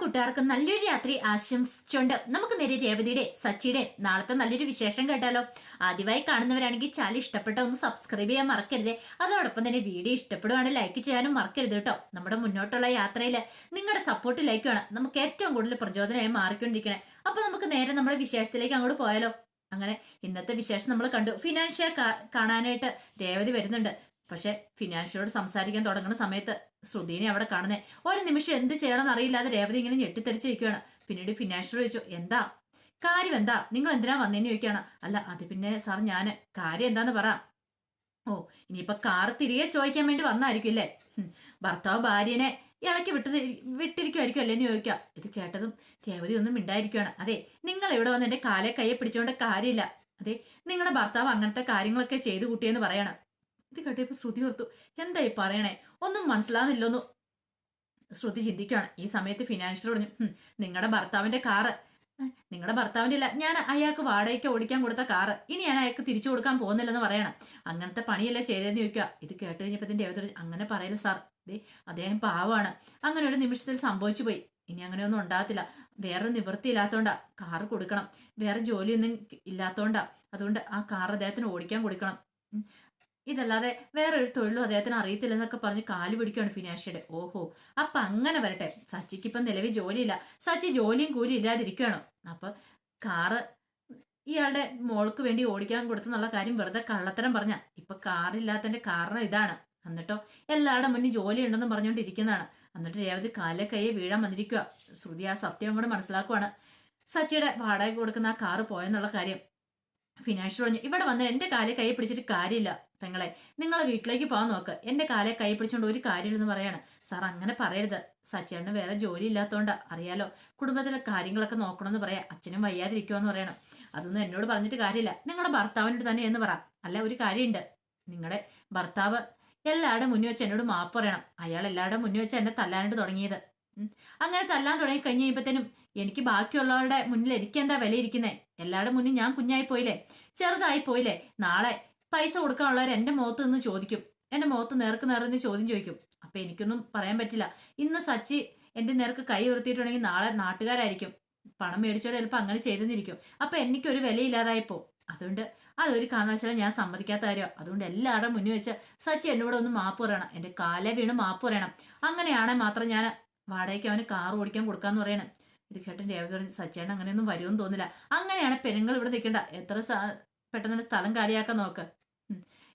കൂട്ടുകാർക്ക് നല്ലൊരു രാത്രി ആശംസിച്ചുകൊണ്ട് നമുക്ക് നേരെ രേവതിയുടെ സച്ചിയുടെ നാളത്തെ നല്ലൊരു വിശേഷം കേട്ടാലോ? ആദ്യമായി കാണുന്നവരാണെങ്കിൽ ചാനൽ ഇഷ്ടപ്പെട്ട ഒന്ന് സബ്സ്ക്രൈബ് ചെയ്യാൻ മറക്കരുത്. അതോടൊപ്പം തന്നെ വീഡിയോ ഇഷ്ടപ്പെടുവാണെങ്കിൽ ലൈക്ക് ചെയ്യാനും മറക്കരുത് കേട്ടോ. നമ്മുടെ മുന്നോട്ടുള്ള യാത്രയിൽ നിങ്ങളുടെ സപ്പോർട്ട് ലൈക്കുമാണ് നമുക്ക് ഏറ്റവും കൂടുതൽ പ്രചോദനമായി മാറിക്കൊണ്ടിരിക്കണേ. അപ്പൊ നമുക്ക് നേരെ നമ്മുടെ വിശേഷത്തിലേക്ക് അങ്ങോട്ട് പോയാലോ? അങ്ങനെ ഇന്നത്തെ വിശേഷം നമ്മൾ കണ്ടു. ഫിനാൻഷ്യ കാണാനായിട്ട് രേവതി വരുന്നുണ്ട്. പക്ഷെ ഫിനാൻഷ്യോട് സംസാരിക്കാൻ തുടങ്ങുന്ന സമയത്ത് ശ്രുതിനെ അവിടെ കാണുന്നേ. ഒരു നിമിഷം എന്ത് ചെയ്യണമെന്ന് അറിയില്ലാതെ രേവതി ഇങ്ങനെ ഞെട്ടിത്തെറിച്ച് ചോദിക്കുകയാണ് പിന്നീട് ഫിനാൻഷ്യൽ ചോദിച്ചു എന്താ? കാര്യം എന്താ? നിങ്ങൾ എന്തിനാ വന്നേന്ന് ചോദിക്കുകയാണ്. അല്ല അത് പിന്നെ സാർ ഞാൻ കാര്യം എന്താന്ന് പറ. ഓ ഇനിയിപ്പൊ കാർ തിരികെ ചോദിക്കാൻ വേണ്ടി വന്നായിരിക്കും അല്ലേ? ഭർത്താവ് ഭാര്യനെ ഇളക്കി വിട്ടത് വിട്ടിരിക്കുമായിരിക്കും അല്ലേന്ന് ചോദിക്കാം ഇത് കേട്ടതും രേവതി ഒന്നും മിണ്ടായിരിക്കുകയാണ് അതെ നിങ്ങൾ ഇവിടെ വന്ന് എന്റെ കാലെ കയ്യെ പിടിച്ചോണ്ട കാര്യമില്ല. അതെ നിങ്ങളുടെ ഭർത്താവ് അങ്ങനത്തെ കാര്യങ്ങളൊക്കെ ചെയ്തു കൂട്ടിയെന്ന് പറയണം. ഇത് കേട്ടിപ്പോ ശ്രുതി ഓർത്തു എന്തായി പറയണേ? ഒന്നും മനസ്സിലാകുന്നില്ലൊന്നു ശ്രുതി ചിന്തിക്കുകയാണ് ഈ സമയത്ത് ഫിനാൻഷ്യൽ പറഞ്ഞു നിങ്ങളുടെ ഭർത്താവിന്റെ കാറ്. നിങ്ങളുടെ ഭർത്താവിന്റെ ഇല്ല ഞാൻ അയാൾക്ക് വാടകയ്ക്ക് ഓടിക്കാൻ കൊടുത്ത കാറ്. ഇനി ഞാൻ അയാൾക്ക് തിരിച്ചു കൊടുക്കാൻ പോകുന്നില്ലെന്ന് പറയണം. അങ്ങനത്തെ പണിയല്ലേ ചെയ്തതെന്ന് ചോദിക്കുക ഇത് കേട്ട് കഴിഞ്ഞപ്പത്തിന്റെ ദേവത അങ്ങനെ പറയല്ല സാർ. ദേ അദ്ദേഹം പാവമാണ്. അങ്ങനെ ഒരു നിമിഷത്തിൽ സംഭവിച്ചു പോയി. ഇനി അങ്ങനെയൊന്നും ഉണ്ടാകത്തില്ല. വേറെ നിവൃത്തിയില്ലാത്തോണ്ടാ. കാറ് കൊടുക്കണം. വേറെ ജോലിയൊന്നും ഇല്ലാത്തോണ്ടാ. അതുകൊണ്ട് ആ കാർ അദ്ദേഹത്തിന് ഓടിക്കാൻ കൊടുക്കണം. ഇതല്ലാതെ വേറെ ഒരു തൊഴിലും അദ്ദേഹത്തിന് അറിയത്തില്ലെന്നൊക്കെ പറഞ്ഞ് കാലു പിടിക്കുകയാണ് ഫിനാൻഷ്യയുടെ. ഓഹോ അപ്പൊ അങ്ങനെ വരട്ടെ. സച്ചിക്ക് ഇപ്പം നിലവിൽ ജോലിയില്ല. സച്ചി ജോലിയും കൂലി ഇല്ലാതിരിക്കുകയാണോ. അപ്പൊ കാറ് ഇയാളുടെ മോൾക്ക് വേണ്ടി ഓടിക്കാൻ കൊടുത്തെന്നുള്ള കാര്യം വെറുതെ കള്ളത്തരം പറഞ്ഞ. ഇപ്പൊ കാറില്ലാത്തതിന്റെ കാരണം ഇതാണ്. എന്നിട്ടോ എല്ലാവരുടെ മുന്നിൽ ജോലി ഉണ്ടെന്ന് പറഞ്ഞുകൊണ്ടിരിക്കുന്നതാണ്. എന്നിട്ട് രേവതി കാലെ കൈയെ വീഴാൻ വന്നിരിക്കുക ശ്രുതി ആ സത്യം കൂടെ മനസ്സിലാക്കുവാണ്. സച്ചിയുടെ വാടക കൊടുക്കുന്ന ആ കാറ് പോയെന്നുള്ള കാര്യം. ഫിനാൻഷ്യൽ പറഞ്ഞു ഇവിടെ വന്ന് എന്റെ കാലെ കൈ പിടിച്ചിട്ട് കാര്യമില്ല. പെങ്ങളെ നിങ്ങളെ വീട്ടിലേക്ക് പോകാൻ നോക്ക്. എന്റെ കാലെ കൈ പിടിച്ചോണ്ട് ഒരു കാര്യമില്ലെന്ന് പറയാണ്. സാർ അങ്ങനെ പറയരുത്. സച്ചേട്ടന് വേറെ ജോലി ഇല്ലാത്തതുകൊണ്ട് അറിയാലോ. കുടുംബത്തിലെ കാര്യങ്ങളൊക്കെ നോക്കണമെന്ന് പറയാം. അച്ഛനും വയ്യാതിരിക്കുമെന്ന് പറയണം. അതൊന്നും എന്നോട് പറഞ്ഞിട്ട് കാര്യമില്ല. നിങ്ങളുടെ ഭർത്താവിനോട് തന്നെ എന്ന് പറ. അല്ല ഒരു കാര്യമുണ്ട്. നിങ്ങളുടെ ഭർത്താവ് എല്ലാവരുടെ മുന്നിൽ വെച്ച് എന്നോട് മാപ്പ് പറയണം. അയാൾ എല്ലാവരുടെ മുന്നിൽ വെച്ച് എന്നെ തല്ലാനായിട്ട് തുടങ്ങിയത്. അങ്ങനെ തല്ലാൻ തുടങ്ങി കഴിഞ്ഞ് കഴിയുമ്പത്തേനും എനിക്ക് ബാക്കിയുള്ളവരുടെ മുന്നിൽ എനിക്ക് എന്താ വിലയിരിക്കുന്നേ? എല്ലാവരുടെ മുന്നിൽ ഞാൻ കുഞ്ഞായി പോയില്ലേ ചെറുതായി പോയില്ലേ നാളെ പൈസ കൊടുക്കാനുള്ളവർ എന്റെ മുഖത്ത് നിന്ന് ചോദിക്കും. എന്റെ മുഖത്ത് നേർക്ക് നേർന്ന് ചോദ്യം ചോദിക്കും. അപ്പൊ എനിക്കൊന്നും പറയാൻ പറ്റില്ല. ഇന്ന് സച്ചി എന്റെ നേർക്ക് കൈ ഉയർത്തിയിട്ടുണ്ടെങ്കിൽ നാളെ നാട്ടുകാരായിരിക്കും. പണം മേടിച്ചോടെ ചിലപ്പോൾ അങ്ങനെ ചെയ്തെന്നിരിക്കും. അപ്പൊ എനിക്കൊരു വിലയില്ലാതായിപ്പോ അതുകൊണ്ട് അതൊരു കാരണവശാലും ഞാൻ സമ്മതിക്കാത്ത കാര്യം അതുകൊണ്ട് എല്ലാവരുടെ മുന്നിൽ വെച്ച് സച്ചി എന്നോട് ഒന്ന് മാപ്പ് പറയണം. എന്റെ കാലേ വീണ് മാപ്പ് പറയണം. അങ്ങനെയാണെങ്കിൽ മാത്രം ഞാൻ വാടകയ്ക്ക് അവന് കാർ ഓടിക്കാൻ കൊടുക്കാന്ന് പറയണം. ഇത് കേട്ടൻ രേവതി പറഞ്ഞു സച്ചേട്ടൻ അങ്ങനെയൊന്നും വരുമെന്ന് തോന്നില്ല അങ്ങനെയാണ് പെണ്ണുങ്ങൾ ഇവിടെ നിൽക്കേണ്ട എത്ര പെട്ടെന്ന് സ്ഥലം കാലിയാക്കാൻ നോക്ക്.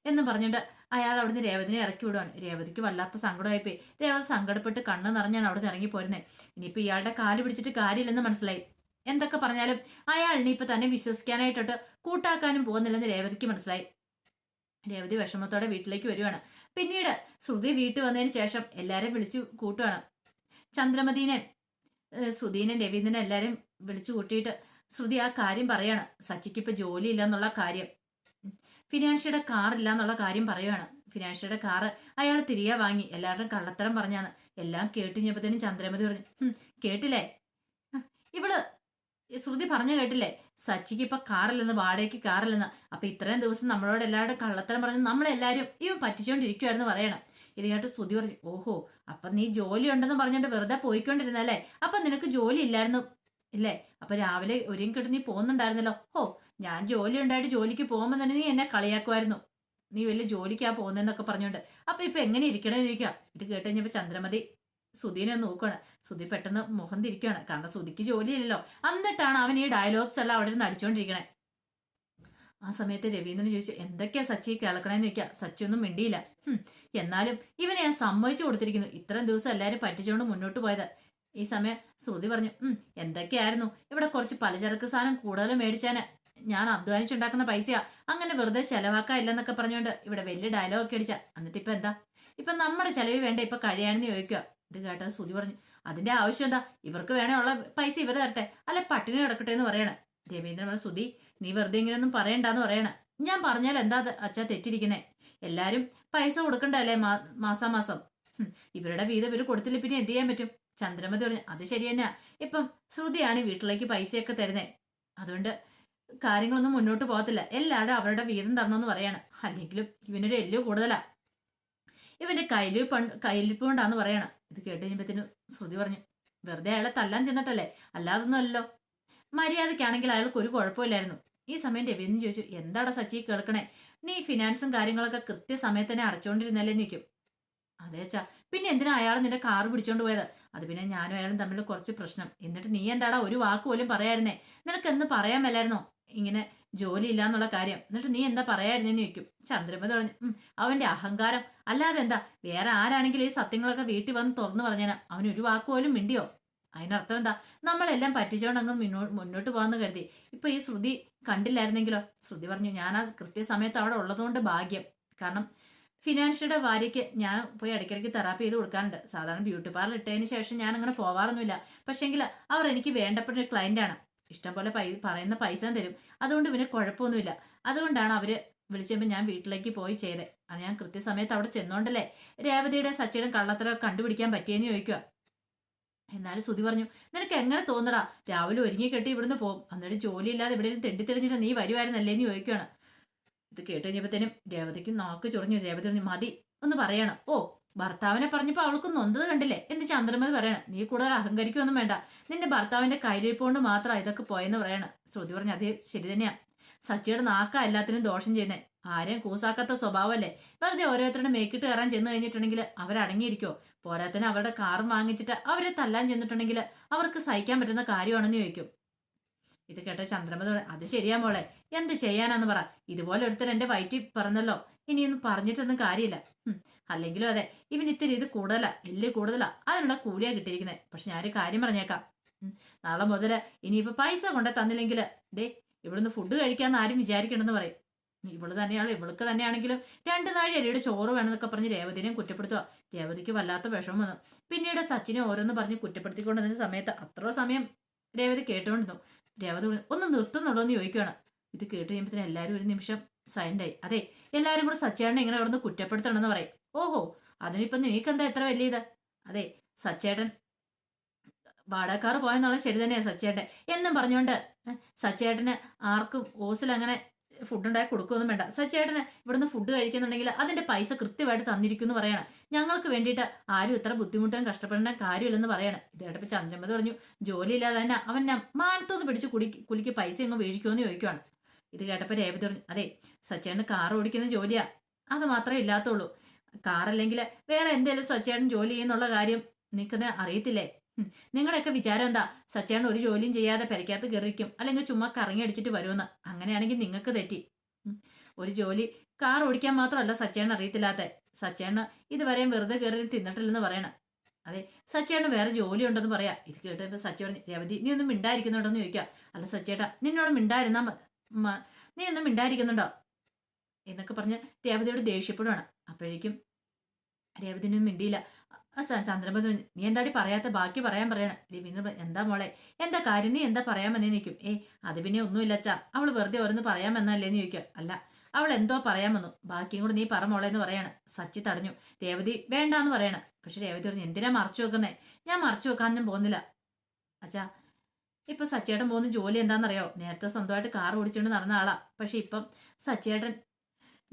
എന്ന് പറഞ്ഞിട്ട് അയാൾ അവിടുന്ന് രേവതിനെ ഇറക്കി വിടുവാണ്. രേവതിക്ക് വല്ലാത്ത സങ്കടമായിപ്പോയി. രേവതി സങ്കടപ്പെട്ട് കണ്ണ് നിറഞ്ഞാണ് അവിടുന്ന് ഇറങ്ങി പോരുന്നത് ഇനിയിപ്പോ ഇയാളുടെ കാൽ പിടിച്ചിട്ട് കാര്യമില്ലെന്ന് മനസ്സിലായി. എന്തൊക്കെ പറഞ്ഞാലും അയാളിനെ ഇപ്പം തന്നെ വിശ്വസിക്കാനായിട്ടോട്ട് കൂട്ടാക്കാനും പോകുന്നില്ലെന്ന് രേവതിക്ക് മനസ്സിലായി. രേവതി വിഷമത്തോടെ വീട്ടിലേക്ക് വരുവാണ്. പിന്നീട് ശ്രുതി വീട്ടിൽ വന്നതിന് ശേഷം എല്ലാരെയും വിളിച്ചു കൂട്ടുവാണ്. ചന്ദ്രമതീനെ സുധീനെ രവീന്ദ്രനെ എല്ലാരും വിളിച്ചു കൂട്ടിയിട്ട് ശ്രുതി ആ കാര്യം പറയാണ്. സച്ചിക്ക് ഇപ്പൊ ജോലി ഇല്ല എന്നുള്ള കാര്യം. ഫിനാൻഷ്യയുടെ കാർ ഇല്ല എന്നുള്ള കാര്യം പറയുവാണ്. ഫിനാൻഷ്യയുടെ കാറ് അയാൾ തിരികെ വാങ്ങി. എല്ലാവരുടെയും കള്ളത്തരം പറഞ്ഞാന്ന് എല്ലാം കേട്ടിഞ്ഞപ്പത്തേനും ചന്ദ്രമതി പറഞ്ഞു കേട്ടില്ലേ? ഇവൾ ശ്രുതി പറഞ്ഞു കേട്ടില്ലേ? സച്ചിക്ക് ഇപ്പൊ കാറില്ലെന്ന് വാടകയ്ക്ക് കാറില്ലെന്ന്. അപ്പൊ ഇത്രയും ദിവസം നമ്മളോട് എല്ലാവരുടെ കള്ളത്തരം പറഞ്ഞ് നമ്മളെല്ലാരും ഇവ പറ്റിച്ചോണ്ടിരിക്കുവായിരുന്നു പറയണം. ഇത് കേട്ട് ശ്രുതി പറഞ്ഞു ഓഹോ അപ്പൊ നീ ജോലി ഉണ്ടെന്ന് പറഞ്ഞിട്ട് വെറുതെ പോയിക്കൊണ്ടിരുന്നല്ലേ അപ്പൊ നിനക്ക് ജോലി ഇല്ലായിരുന്നു ഇല്ലേ? അപ്പൊ രാവിലെ ഒരുങ്ങി കിട്ടി നീ പോകുന്നുണ്ടായിരുന്നല്ലോ. ഓ ഞാൻ ജോലി ഉണ്ടായിട്ട് ജോലിക്ക് പോകുമ്പോൾ തന്നെ നീ എന്നെ കളിയാക്കുമായിരുന്നു. നീ വലിയ ജോലിക്കാ പോകുന്നതെന്നൊക്കെ പറഞ്ഞുകൊണ്ട് അപ്പൊ ഇപ്പൊ എങ്ങനെ ഇരിക്കണേ ചോദിക്കാം ഇത് കേട്ട് കഴിഞ്ഞപ്പോ ചന്ദ്രമതി സുധീനെ നോക്കുകയാണ് സുധി പെട്ടെന്ന് മുഖം തിരിക്കുകയാണ് കാരണം സുധിക്ക് ജോലിയില്ലല്ലോ. എന്നിട്ടാണ് അവൻ ഈ ഡയലോഗ്സ് എല്ലാം അവിടെ നിന്ന് ആ സമയത്ത് രവീന്ദ്രൻ ചോദിച്ചു എന്തൊക്കെയാ സച്ചി കേൾക്കണേന്ന് ചോദിക്കുക സച്ചി ഒന്നും മിണ്ടിയില്ല. എന്നാലും ഇവനെ ഞാൻ സമ്മതിച്ചു കൊടുത്തിരിക്കുന്നു. ഇത്രയും ദിവസം എല്ലാരും പറ്റിച്ചുകൊണ്ട് മുന്നോട്ട് പോയത്. ഈ സമയം ശ്രുതി പറഞ്ഞു എന്തൊക്കെയായിരുന്നു? ഇവിടെ കുറച്ച് പലചരക്ക് സാധനം കൂടുതൽ മേടിച്ചാന്. ഞാൻ അധ്വാനിച്ചുണ്ടാക്കുന്ന പൈസയാ. അങ്ങനെ വെറുതെ ചെലവാക്കാനില്ലെന്നൊക്കെ പറഞ്ഞുകൊണ്ട് ഇവിടെ വലിയ ഡയലോഗ് ഒക്കെ അടിച്ച. എന്നിട്ട് ഇപ്പൊ എന്താ? ഇപ്പൊ നമ്മുടെ ചെലവ് വേണ്ട? ഇപ്പൊ കഴിയാണെന്ന് ചോദിക്കുക ഇത് കേട്ടത് സുതി പറഞ്ഞു. അതിന്റെ ആവശ്യം എന്താ? ഇവർക്ക് വേണേ ഉള്ള പൈസ ഇവർ തരട്ടെ. അല്ലെ പട്ടിണി കിടക്കട്ടെ എന്ന് പറയണ. രവീന്ദ്രൻ പറഞ്ഞു സുതി നീ വെറുതെ ഇങ്ങനെയൊന്നും പറയണ്ടെന്ന് പറയണ. ഞാൻ പറഞ്ഞാൽ എന്താ അച്ഛാ തെറ്റിരിക്കുന്നേ? എല്ലാരും പൈസ കൊടുക്കണ്ടല്ലേ മാസാമാസം? മാസം ഇവരുടെ വീതം ഇവർ കൊടുത്തില്ല പിന്നെ എന്ത് ചെയ്യാൻ പറ്റും? ചന്ദ്രമതി പറഞ്ഞു അത് ശരി തന്നെയാ ഇപ്പം ശ്രുതിയാണ് വീട്ടിലേക്ക് പൈസയൊക്കെ തരുന്നേ. അതുകൊണ്ട് കാര്യങ്ങളൊന്നും മുന്നോട്ട് പോകത്തില്ല. എല്ലാവരും അവരുടെ വീതം തരണമെന്ന് പറയാണ്. അല്ലെങ്കിലും ഇവനൊരു എല്ലു കൂടുതലാ. ഇവന്റെ കയ്യിൽ പണ്ട് കയ്യിലിപ്പ് കൊണ്ടാന്ന് പറയണം. ഇത് കേട്ട് കഴിഞ്ഞപ്പത്തിന് ശ്രുതി പറഞ്ഞു വെറുതെ അയാളെ തല്ലാൻ ചെന്നിട്ടല്ലേ? അല്ലാതൊന്നും അല്ലല്ലോ. മര്യാദക്കാണെങ്കിൽ അയാൾക്ക് ഒരു കുഴപ്പമില്ലായിരുന്നു. ഈ സമയം രവീന്ദ്രൻ ചോദിച്ചു എന്താടാ സച്ചി കേൾക്കണേ? നീ ഫിനാൻസും കാര്യങ്ങളൊക്കെ കൃത്യസമയത്ത് തന്നെ അടച്ചോണ്ടിരുന്നല്ലേ നിൽക്കും അതെ അച്ഛാ. പിന്നെ എന്തിനാ അയാൾ നിന്റെ കാർ പിടിച്ചോണ്ട് പോയത്? അത് പിന്നെ ഞാനും അയാളും തമ്മിൽ കുറച്ച് പ്രശ്നം. എന്നിട്ട് നീ എന്താടാ ഒരു വാക്ക് പോലും പറയായിരുന്നേ നിനക്ക് എന്ന് പറയാൻ മേലായിരുന്നോ? ഇങ്ങനെ ജോലി ഇല്ല എന്നുള്ള കാര്യം. എന്നിട്ട് നീ എന്താ പറയായിരുന്നെന്ന് ചോദിക്കും. ചന്ദ്രമതി പറഞ്ഞു അവന്റെ അഹങ്കാരം. അല്ലാതെ എന്താ? വേറെ ആരാണെങ്കിലും ഈ സത്യങ്ങളൊക്കെ വീട്ടിൽ വന്ന് തുറന്നു പറഞ്ഞാൽ അവന് ഒരു വാക്ക് പോലും മിണ്ടിയോ? അതിനർത്ഥം എന്താ? നമ്മളെല്ലാം പറ്റിച്ചോണ്ട് അങ്ങ് മുന്നോട്ട് പോകാന്ന് കരുതി. ഇപ്പൊ ഈ ശ്രുതി കണ്ടില്ലായിരുന്നെങ്കിലോ? ശ്രുതി പറഞ്ഞു ഞാൻ ആ കൃത്യസമയത്ത് അവിടെ ഉള്ളതുകൊണ്ട് ഭാഗ്യം. കാരണം ഫിനാൻഷ്യയുടെ ഭാര്യയ്ക്ക് ഞാൻ പോയി ഇടയ്ക്കിടയ്ക്ക് തെറാപ്പി ചെയ്ത് കൊടുക്കാറുണ്ട്. സാധാരണ ബ്യൂട്ടി പാർലർ ഇട്ടതിന് ശേഷം ഞാൻ അങ്ങനെ പോവാറൊന്നുമില്ല. പക്ഷേങ്കിൽ അവർ എനിക്ക് വേണ്ടപ്പെട്ട ഒരു client ആണ്. ഇഷ്ടംപോലെ പൈ പറയുന്ന പൈസ തരും. അതുകൊണ്ട് പിന്നെ കുഴപ്പമൊന്നുമില്ല. അതുകൊണ്ടാണ് അവർ വിളിച്ചപ്പോൾ ഞാൻ വീട്ടിലേക്ക് പോയി ചെയ്തത് അത് ഞാൻ കൃത്യസമയത്ത് അവിടെ ചെന്നോണ്ടല്ലേ രേവതിയുടെ സച്ചിയുടെ കള്ളത്തരം കണ്ടുപിടിക്കാൻ പറ്റിയെന്ന് ചോദിക്കുക എന്നാലും സുതി പറഞ്ഞു നിനക്ക് എങ്ങനെ തോന്നടാ? രാവിലെ ഒരുങ്ങി കെട്ടി ഇവിടുന്ന് പോകും എന്നിട്ട് ജോലിയില്ലാതെ തെണ്ടി തെണ്ടിത്തെളിഞ്ഞിട്ട് നീ വരുമായിരുന്നല്ലേ എന്ന് ചോദിക്കുകയാണ് ഇത് കേട്ട് കഴിഞ്ഞപ്പോഴത്തേനും രേവതിക്ക് നാക്ക് ചൊറിഞ്ഞു. രേവതി പറഞ്ഞു മതി ഒന്ന് പറയണം. ഓ ഭർത്താവിനെ പറഞ്ഞപ്പോ അവൾക്ക് നൊന്തത് കണ്ടില്ലേ? എന്ന് ചന്ദ്രമതി പറയണം. നീ കൂടുതൽ അഹങ്കരിക്കൊന്നും വേണ്ട. നിന്റെ ഭർത്താവിന്റെ കയ്യിലിരിപ്പോണ്ട് മാത്രം ഇതൊക്കെ പോയെന്ന് പറയണം. ശ്രുതി പറഞ്ഞ അത് ശരി തന്നെയാ. സച്ചിയുടെ നാക്ക എല്ലാത്തിനും ദോഷം ചെയ്യുന്നേ. ആരെയും കൂസാക്കാത്ത സ്വഭാവമല്ലേ വെറുതെ ഓരോരുത്തരുടെ മേക്കിട്ട് കയറാൻ ചെന്ന് കഴിഞ്ഞിട്ടുണ്ടെങ്കിൽ അവരടങ്ങിയിരിക്കോ? പോരാത്തിന് അവരുടെ കാറും വാങ്ങിച്ചിട്ട് അവരെ തല്ലാൻ ചെന്നിട്ടുണ്ടെങ്കിൽ അവർക്ക് സഹിക്കാൻ പറ്റുന്ന കാര്യമാണെന്ന് ചോദിക്കും. ഇത് കേട്ട ചന്ദ്രമതി അത് ശരിയാ മോളെ എന്ത് ചെയ്യാനാന്ന് പറ. ഇതുപോലെ ഒരുത്തൻ എന്റെ വയറ്റിൽ പറഞ്ഞല്ലോ. ഇനിയൊന്നും പറഞ്ഞിട്ടൊന്നും കാര്യമില്ല. അല്ലെങ്കിലും അതെ ഇവൻ ഇത്തിരി ഇത് കൂടുതലാ എല്ല് കൂടുതലാ. അതിനുള്ള കൂലിയാ കിട്ടിയിരിക്കുന്നത് പക്ഷെ ഞാനൊരു കാര്യം പറഞ്ഞേക്കാം. നാളെ മുതൽ ഇനിയിപ്പോ പൈസ കൊണ്ടേ തന്നില്ലെങ്കിൽ ദേ ഇവിടുന്ന് ഫുഡ് കഴിക്കാന്ന് ആരും വിചാരിക്കണമെന്ന് പറയും. ഇവൾ തന്നെയാണ് ഇവൾക്ക് തന്നെയാണെങ്കിലും രണ്ട് നാഴി അരിയുടെ ചോറ് വേണമെന്നൊക്കെ പറഞ്ഞ് രേവതിനെയും കുറ്റപ്പെടുത്തുക രേവതിക്ക് വല്ലാത്ത വിഷമം വന്നു. പിന്നീട് സച്ചിനെ ഓരോന്ന് പറഞ്ഞ് കുറ്റപ്പെടുത്തിക്കൊണ്ടിരുന്ന സമയത്ത് അത്ര സമയം രേവതി കേട്ടുകൊണ്ടിരുന്നു. രേവതി ഒന്ന് നിർത്തുന്നുള്ളൂ എന്ന് ചോദിക്കുകയാണ്. ഇത് കേട്ട് കഴിയുമ്പോൾ എല്ലാവരും ഒരു നിമിഷം സൈലന്റായി അതെ എല്ലാവരും കൂടെ സച്ചേട്ടനെ ഇങ്ങനെ കിടന്ന് കുറ്റപ്പെടുത്തണമെന്ന് പറയും. ഓഹോ അതിനിപ്പം നിനക്കെന്താ എത്ര വലിയ ഇത്? അതെ സച്ചേട്ടൻ വാടകക്കാർ പോയെന്നുള്ളത് ശരി തന്നെയാണ് സച്ചേട്ടൻ. എന്നും പറഞ്ഞുകൊണ്ട് സച്ചേട്ടന് ആർക്കും ഓസിൽ അങ്ങനെ ഫുഡ് ഉണ്ടാക്കി കൊടുക്കുകയൊന്നും വേണ്ട. സച്ചേട്ടന് ഇവിടുന്ന് ഫുഡ് കഴിക്കുന്നുണ്ടെങ്കിൽ അതിന്റെ പൈസ കൃത്യമായിട്ട് തന്നിരിക്കും എന്ന് പറയണം. ഞങ്ങൾക്ക് വേണ്ടിയിട്ട് ആരും ഇത്ര ബുദ്ധിമുട്ടും കഷ്ടപ്പെടേണ്ട കാര്യമില്ലെന്ന് പറയണം. ഇത് കേട്ടപ്പോൾ പറഞ്ഞു ജോലിയില്ലാതെ തന്നെ അവൻ മാനത്തോന്ന് പിടിച്ച് കുടി കുലിക്ക് പൈസ അങ്ങ് വീഴിക്കുമെന്ന് ചോദിക്കുവാണ്. ഇത് കേട്ടപ്പോൾ രേവതി പറഞ്ഞു അതെ സച്ചേട്ടന് കാർ ഓടിക്കുന്ന ജോലിയാ. അത് മാത്രമേ ഇല്ലാത്തുള്ളൂ. കാറല്ലെങ്കിൽ വേറെ എന്തെങ്കിലും സച്ചേട്ടൻ ജോലി ചെയ്യുന്നുള്ള കാര്യം നിൽക്കുന്ന അറിയത്തില്ലേ. നിങ്ങളുടെയൊക്കെ വിചാരം എന്താ? സച്ചേട്ടൻ ഒരു ജോലിയും ചെയ്യാതെ പെരക്കകത്ത് കയറിക്കും അല്ലെങ്കിൽ ചുമ്മാ കറങ്ങി അടിച്ചിട്ട് വരുമെന്ന്. അങ്ങനെയാണെങ്കിൽ നിങ്ങൾക്ക് തെറ്റി. ഒരു ജോലി കാർ ഓടിക്കാൻ മാത്രമല്ല സച്ചേൺ അറിയത്തില്ലാത്ത. സച്ചേണ് ഇതുവരെയും വെറുതെ കയറി തിന്നിട്ടില്ലെന്ന് പറയണം. അതെ സച്ചേണ് വേറെ ജോലി ഉണ്ടെന്ന് പറയാ. ഇത് കേട്ടപ്പോ സച്ചി പറഞ്ഞു രവതി നീ ഒന്നും മിണ്ടായിരിക്കുന്നുണ്ടോന്ന് ചോദിക്കാം. അല്ല സച്ചേട്ടാ നിന്നോട് മിണ്ടായിരുന്നാ നീ ഒന്നും മിണ്ടായിരിക്കുന്നുണ്ടോ? എന്നൊക്കെ പറഞ്ഞ് രേവതിയോട് ദേഷ്യപ്പെടുവാണ്. അപ്പോഴേക്കും രേവതിനും മിണ്ടിയില്ല. ചന്ദ്രബോധ നീ എന്താടി പറയാത്ത? ബാക്കി പറയാൻ പറയണം. രവീന്ദ്ര പറഞ്ഞു, എന്താ മോളെ? എന്താ കാര്യം? നീ എന്താ പറയാൻ പറയാമെന്നേ നിൽക്കും ഏ അത് പിന്നെ ഒന്നുമില്ല അച്ഛാ. അവൾ വെറുതെ ഓരോന്ന് പറയാമെന്നല്ലേന്ന് ചോദിക്കുക അല്ല അവൾ എന്തോ പറയാൻ വന്നു. ബാക്കിയും കൂടെ നീ പറ മോളെ എന്ന് പറയാണ്. സച്ചി തടഞ്ഞു. രേവതി വേണ്ടാന്ന് പറയണം. പക്ഷെ രേവതി പറഞ്ഞു എന്തിനാ മറച്ചു വെക്കുന്നേ? ഞാൻ മറച്ചു വെക്കാനൊന്നും പോകുന്നില്ല. അച്ഛാ ഇപ്പൊ സച്ചേട്ടൻ പോകുന്ന ജോലി എന്താണെന്നറിയോ? നേരത്തെ സ്വന്തമായിട്ട് കാർ ഓടിച്ചുകൊണ്ട് നടന്ന ആളാ. പക്ഷെ ഇപ്പം സച്ചേട്ടൻ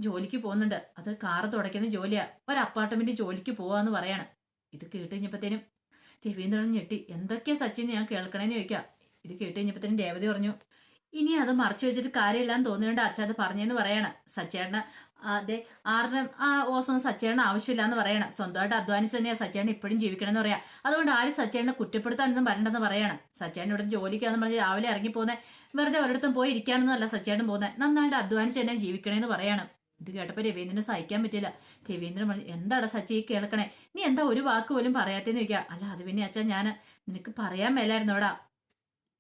ജോലിക്ക് പോകുന്നുണ്ട്. അത് കാറ് തുടയ്ക്കുന്ന ജോലിയാ. ഒരു അപ്പാർട്ട്മെന്റ് ജോലിക്ക് പോവാന്ന് പറയാണ്. ഇത് കേട്ട് കഴിഞ്ഞപ്പോഴത്തേനും രവീന്ദ്രൻ ഞെട്ടി. എന്തൊക്കെയാ സച്ചിൻ ഞാൻ കേൾക്കണേന്ന് ചോദിക്കാം. ഇത് കേട്ട് കഴിഞ്ഞപ്പോഴത്തേനും രേവതി പറഞ്ഞു ഇനി അത് മറച്ചു വെച്ചിട്ട് കാര്യമില്ലാന്ന് തോന്നിയോണ്ട് അച്ഛ അത് പറഞ്ഞെന്ന് പറയണ. സച്ചേട്ടന് അതെ ആറിന് ആ ഓസം സച്ചേട്ടന് ആവശ്യമില്ലാന്ന് പറയണം. സ്വന്തമായിട്ട് അധ്വാനിച്ച് തന്നെയാ സച്ചേട്ടൻ ഇപ്പോഴും ജീവിക്കണമെന്ന് പറയാ. അതുകൊണ്ട് ആരും സച്ചേട്ടനെ കുറ്റപ്പെടുത്താനൊന്നും വരണ്ടെന്ന് പറയണം. സച്ചേട്ടൻ ഇവിടെ ജോലിക്കാന്ന് പറഞ്ഞ് രാവിലെ ഇറങ്ങി പോകുന്നത് വെറുതെ ഒരിടത്തും പോയി ഇരിക്കാനൊന്നും അല്ല സച്ചേട്ടൻ പോകുന്നത് നന്നായിട്ട് അധ്വാനിച്ച് തന്നെ ജീവിക്കണേന്ന് പറയണം. ഇത് കേട്ടപ്പോൾ രവീന്ദ്രന് സഹിക്കാൻ പറ്റില്ല രവീന്ദ്രൻ പറഞ്ഞു എന്താടാ സച്ചി കേൾക്കണേ? നീ എന്താ ഒരു വാക്ക് പോലും പറയാത്തേന്ന് ചോദിക്കുക അല്ല അത് പിന്നെ അച്ഛാ ഞാൻ നിനക്ക് പറയാൻ മേലായിരുന്നോടാ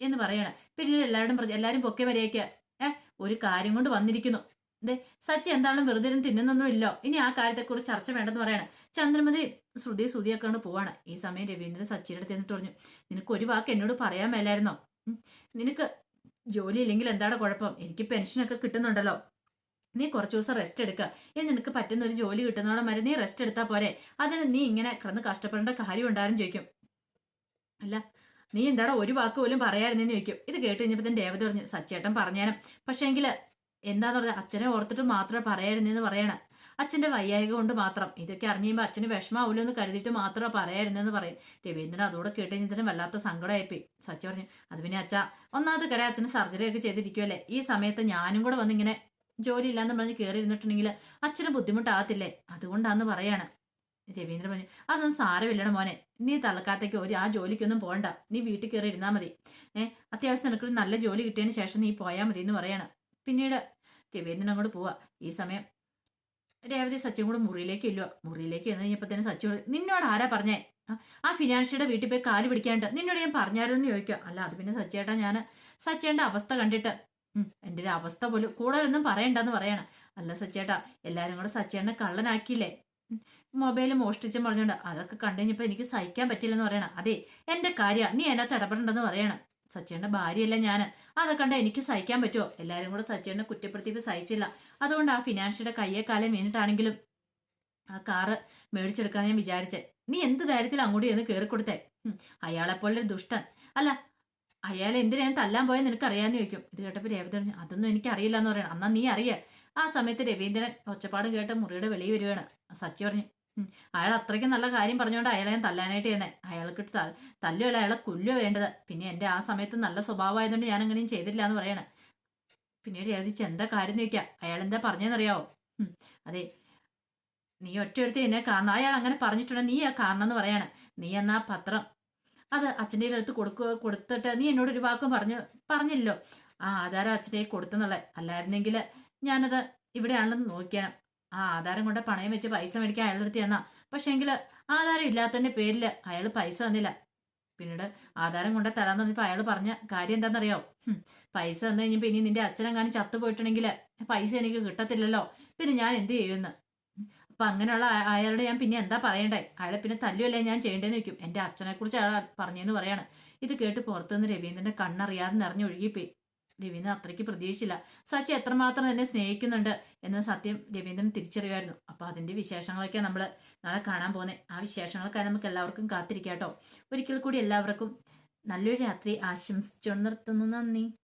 എന്ന് പറയണം. പിന്നെ എല്ലാവരും പറഞ്ഞു എല്ലാവരും പൊക്കെ മര്യാദയ്ക്ക ഏഹ് ഒരു കാര്യം കൊണ്ട് വന്നിരിക്കുന്നു. ദേ സച്ചി എന്താണെങ്കിലും വെറുതെ തിന്നുന്നൊന്നും ഇല്ലോ. ഇനി ആ കാര്യത്തെക്കുറിച്ച് ചർച്ച വേണ്ടെന്ന് പറയണം. ചന്ദ്രമതി ശ്രുതി ശ്രുതിയൊക്കെ കൊണ്ട് പോവാണ്. ഈ സമയം രവീന്ദ്രൻ സച്ചിയുടെ അടുത്ത് എന്നിട്ട് പറഞ്ഞു നിനക്ക് ഒരു വാക്ക് എന്നോട് പറയാൻ മേലായിരുന്നോ? നിനക്ക് ജോലി ഇല്ലെങ്കിൽ എന്താണ് കുഴപ്പം? എനിക്ക് പെൻഷനൊക്കെ കിട്ടുന്നുണ്ടല്ലോ. നീ കുറച്ച് ദിവസം റെസ്റ്റ് എടുക്കുക ഇനി നിനക്ക് പറ്റുന്ന ഒരു ജോലി കിട്ടുന്നതോടെ വരെ നീ റെസ്റ്റ് എടുത്താൽ പോരെ. അതിന് നീ ഇങ്ങനെ കിടന്ന് കഷ്ടപ്പെടേണ്ട കാര്യം ഉണ്ടാരും ചോദിക്കും. അല്ല നീ എന്താടാ ഒരു വാക്ക് പോലും പറയായിരുന്നെന്ന് ചോദിക്കും. ഇത് കേട്ട് കഴിഞ്ഞപ്പോൾ തന്നെ ദേവത പറഞ്ഞു സച്ചേട്ടൻ പറഞ്ഞാലും പക്ഷേങ്കിൽ എന്താന്ന് പറഞ്ഞാൽ അച്ഛനെ ഓർത്തിട്ട് മാത്രമേ പറയായിരുന്നെന്ന് പറയണം. അച്ഛന്റെ വയ്യായിക കൊണ്ട് മാത്രം. ഇതൊക്കെ അറിഞ്ഞുമ്പോൾ അച്ഛന് വിഷമാവൂലോ എന്ന് കരുതിയിട്ട് മാത്രം പറയായിരുന്നെന്ന് പറയും. രവീന്ദ്രൻ അതോടെ കേട്ട് കഴിഞ്ഞാൽ വല്ലാത്ത സങ്കടമായിപ്പോയി സച്ചി പറഞ്ഞു അത് പിന്നെ അച്ഛ ഒന്നാമത്തെ കര അച്ഛന് സർജറി ഒക്കെ ചെയ്തിരിക്കുമല്ലേ ഈ സമയത്ത് ഞാനും കൂടെ വന്നിങ്ങനെ ജോലി ഇല്ലാന്ന് പറഞ്ഞ് കയറി ഇരുന്നിട്ടുണ്ടെങ്കിൽ അച്ഛന് ബുദ്ധിമുട്ടാകത്തില്ലേ? അതുകൊണ്ടാന്ന് പറയാണ്. രവീന്ദ്രൻ പറഞ്ഞു അതൊന്നും സാരമില്ലട മോനെ. നീ തലക്കാത്തേക്ക് ഒരു ആ ജോലിക്കൊന്നും പോകണ്ട നീ വീട്ടിൽ കയറി ഇരുന്നാൽ മതി. ഏഹ് അത്യാവശ്യം നിനക്കൊരു നല്ല ജോലി കിട്ടിയതിന് ശേഷം നീ പോയാൽ മതി എന്ന് പറയാണ്. പിന്നീട് രവീന്ദ്രൻ അങ്ങോട്ട് പോവാ. ഈ സമയം രേവതി സച്ചിൻ കൂടെ മുറിയിലേക്ക് ഇല്ല മുറിയിലേക്ക് എന്ന് കഴിഞ്ഞപ്പോൾ തന്നെ സച്ചി നിന്നോട് ആരാ പറഞ്ഞേ? ആ, ഫിനാൻഷ്യയുടെ വീട്ടിൽ പോയി കാൽ പിടിക്കാണ്ട്. നിന്നോട് ഞാൻ പറഞ്ഞായിരുന്നു എന്ന് ചോദിക്കുക അല്ല അത് പിന്നെ സച്ചേട്ടാ ഞാൻ സച്ചേന്റെ അവസ്ഥ കണ്ടിട്ട് എന്റെ ഒരു അവസ്ഥ പോലും കൂടുതലൊന്നും പറയണ്ടെന്ന് പറയണം. അല്ല സച്ചേട്ടാ എല്ലാരും കൂടെ സച്ചേട്ടനെ കള്ളനാക്കിയില്ലേ? മൊബൈൽ മോഷ്ടിച്ചും പറഞ്ഞോണ്ട് അതൊക്കെ കണ്ടുകഴിഞ്ഞപ്പോ എനിക്ക് സഹിക്കാൻ പറ്റില്ലെന്ന് പറയണം. അതെ എന്റെ കാര്യ നീ അതിനകത്ത് ഇടപെടണ്ടെന്ന് പറയണം. സച്ചേട്ടന്റെ ഭാര്യയല്ല ഞാൻ അതൊക്കെ കണ്ട എനിക്ക് സഹിക്കാൻ പറ്റുമോ എല്ലാരും കൂടെ സച്ചേട്ടനെ കുറ്റപ്പെടുത്തിയപ്പോ സഹിച്ചില്ല. അതുകൊണ്ട് ആ ഫിനാൻഷ്യയുടെ കയ്യെ കാലം വീണിട്ടാണെങ്കിലും ആ കാറ് മേടിച്ചെടുക്കാൻ ഞാൻ വിചാരിച്ചേ. നീ എന്ത് ധൈര്യത്തിൽ അങ്ങോട്ട് ചെന്ന് കയറി കൊടുത്തേ അയാളെപ്പോലൊരു ദുഷ്ടൻ. അല്ല അയാൾ എന്തിനാ തല്ലാൻ പോയെന്ന് നിനക്ക് അറിയാന്ന് ചോദിക്കും. ഇത് കേട്ടപ്പോൾ രേവതി പറഞ്ഞു അതൊന്നും എനിക്ക് അറിയില്ല എന്ന് പറയണം. അന്നാ നീ അറിയേ. ആ സമയത്ത് രവീന്ദ്രൻ ഒച്ചപ്പാട് കേട്ട് മുറിയുടെ വെളിയിൽ വരികയാണ്. സച്ചി പറഞ്ഞു അയാൾ അത്രയ്ക്ക് നല്ല കാര്യം പറഞ്ഞുകൊണ്ട് അയാളെ ഞാൻ തല്ലാനായിട്ട് തന്നെ അയാൾക്ക് തല്ലുമല്ല അയാളെ കൊല്ലുക വേണ്ടത്. പിന്നെ എന്റെ ആ സമയത്ത് നല്ല സ്വഭാവമായതുകൊണ്ട് ഞാൻ അങ്ങനെയും ചെയ്തില്ല എന്ന് പറയണേ. പിന്നീട് രേവതിച്ച് എന്താ കാര്യം എന്ന് ചോദിക്കാം? അയാൾ എന്താ പറഞ്ഞതെന്നറിയാവോ ഉം, അതെ. നീ ഒറ്റ എടുത്ത് എന്നെ കാരണം അയാൾ അങ്ങനെ പറഞ്ഞിട്ടുണ്ടെങ്കിൽ നീ ആ കാരണം എന്ന് പറയാണ്. നീ എന്നാ പത്രം അത് അച്ഛന്റെ അടുത്ത് കൊടുക്കുക കൊടുത്തിട്ട് നീ എന്നോട് ഒരു വാക്കും പറഞ്ഞു പറഞ്ഞില്ലല്ലോ. ആ ആധാരം അച്ഛനെ കൊടുത്തെന്നുള്ള. അല്ലായിരുന്നെങ്കിൽ ഞാനത് ഇവിടെയാണെന്ന് നോക്കിയാണ് ആ ആധാരം കൊണ്ട് പണയം വെച്ച് പൈസ മേടിക്കാൻ അയാളുടെ അടുത്ത് തന്നാ പക്ഷേങ്കിൽ ആധാരം ഇല്ലാത്തതിന്റെ പേരിൽ അയാൾ പൈസ തന്നില്ല. പിന്നീട് ആധാരം കൊണ്ട് തരാൻ പറഞ്ഞപ്പോൾ അയാൾ പറഞ്ഞ കാര്യം എന്താണെന്നറിയോ? പൈസ തന്നു കഴിഞ്ഞപ്പോൾ ഇനി നിന്റെ അച്ഛനെങ്ങാനും ചത്തുപോയിട്ടുണ്ടെങ്കിൽ പൈസ എനിക്ക് കിട്ടത്തില്ലല്ലോ. പിന്നെ ഞാൻ എന്ത് ചെയ്യുമെന്ന്? അപ്പൊ അങ്ങനെയുള്ള അയാളോട് ഞാൻ പിന്നെ എന്താ പറയണ്ടേ? അയാളെ പിന്നെ തല്ലുമല്ലേ ഞാൻ ചെയ്യേണ്ടതെന്ന് വെക്കും എന്റെ അച്ഛനെ കുറിച്ച് അയാൾ പറഞ്ഞെന്ന് പറയാണ്. ഇത് കേട്ട് പുറത്തുനിന്ന് രവീന്ദ്രന്റെ കണ്ണറിയാതെ നിറഞ്ഞു ഒഴുകിപ്പോയി. രവീന്ദ്രൻ അത്രയ്ക്ക് പ്രതീക്ഷിച്ചില്ല സച്ചി എത്രമാത്രം എന്നെ സ്നേഹിക്കുന്നുണ്ട് എന്ന സത്യം രവീന്ദ്രൻ തിരിച്ചറിയുമായിരുന്നു. അപ്പൊ അതിന്റെ വിശേഷങ്ങളൊക്കെ നമ്മൾ നാളെ കാണാൻ പോകുന്നത് ആ വിശേഷങ്ങളൊക്കെ നമുക്ക് എല്ലാവർക്കും കാത്തിരിക്കാം കേട്ടോ. ഒരിക്കൽ കൂടി എല്ലാവർക്കും നല്ലൊരു രാത്രി ആശംസിച്ചു നിർത്തുന്നു. നന്ദി.